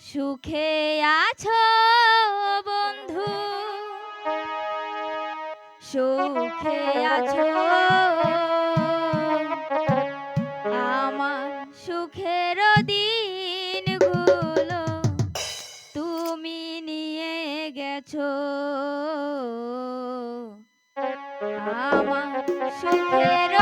সুখে আছো বন্ধু। সুখে আছো। আমার সুখের দিনগুলো তুমি নিয়ে গেছো। আমার সুখের